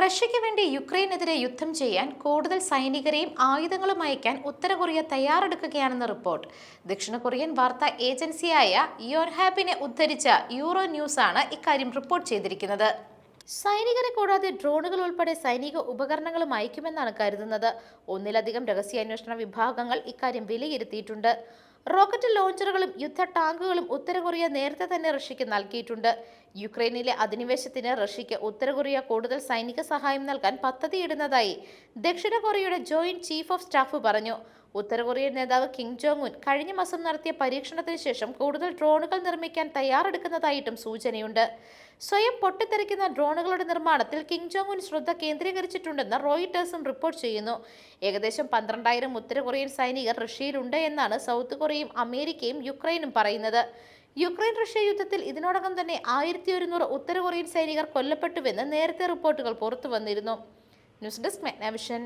റഷ്യയ്ക്ക് വേണ്ടി യുക്രൈനെതിരെ യുദ്ധം ചെയ്യാൻ കൂടുതൽ സൈനികരെയും ആയുധങ്ങളും അയക്കാൻ ഉത്തര കൊറിയ തയ്യാറെടുക്കുകയാണെന്ന് റിപ്പോർട്ട്. ദക്ഷിണ കൊറിയൻ വാർത്താ ഏജൻസിയായ യോർഹാബിനെ ഉദ്ധരിച്ച യൂറോ ന്യൂസ് ന്യൂസാണ് ഇക്കാര്യം റിപ്പോർട്ട് ചെയ്തിരിക്കുന്നത്. സൈനികരെ കൂടാതെ ഡ്രോണുകൾ ഉൾപ്പെടെ സൈനിക ഉപകരണങ്ങളും അയക്കുമെന്നാണ് കരുതുന്നത്. ഒന്നിലധികം രഹസ്യാന്വേഷണ വിഭാഗങ്ങൾ ഇക്കാര്യം വിലയിരുത്തിയിട്ടുണ്ട്. റോക്കറ്റ് ലോഞ്ചറുകളും യുദ്ധ ടാങ്കുകളും ഉത്തര കൊറിയ നേരത്തെ തന്നെ റഷ്യയ്ക്ക് നൽകിയിട്ടുണ്ട്. യുക്രൈനിലെ അധിനിവേശത്തിന് റഷ്യയ്ക്ക് ഉത്തര കൊറിയ കൂടുതൽ സൈനിക സഹായം നൽകാൻ പദ്ധതിയിടുന്നതായി ദക്ഷിണ കൊറിയയുടെ ജോയിന്റ് ചീഫ് ഓഫ് സ്റ്റാഫ് പറഞ്ഞു. ഉത്തര കൊറിയൻ നേതാവ് കിം ജോങ് ഉൻ കഴിഞ്ഞ മാസം നടത്തിയ പരീക്ഷണത്തിന് ശേഷം കൂടുതൽ ഡ്രോണുകൾ നിർമ്മിക്കാൻ തയ്യാറെടുക്കുന്നതായിട്ടും സൂചനയുണ്ട്. സ്വയം പൊട്ടിത്തെറിക്കുന്ന ഡ്രോണുകളുടെ നിർമ്മാണത്തിൽ കിം ജോങ് ഉൻ ശ്രദ്ധ കേന്ദ്രീകരിച്ചിട്ടുണ്ടെന്ന് റോയിട്ടേഴ്സും റിപ്പോർട്ട് ചെയ്യുന്നു. ഏകദേശം പന്ത്രണ്ടായിരം ഉത്തര കൊറിയൻ സൈനികർ റഷ്യയിലുണ്ട് എന്നാണ് സൗത്ത് കൊറിയയും അമേരിക്കയും യുക്രൈനും പറയുന്നത്. യുക്രൈൻ റഷ്യ യുദ്ധത്തിൽ ഇതിനോടകം തന്നെ ആയിരത്തി ഒരുന്നൂറ് ഉത്തര കൊറിയൻ സൈനികർ കൊല്ലപ്പെട്ടുവെന്ന് നേരത്തെ റിപ്പോർട്ടുകൾ പുറത്തു വന്നിരുന്നു. News desk Meghnavision.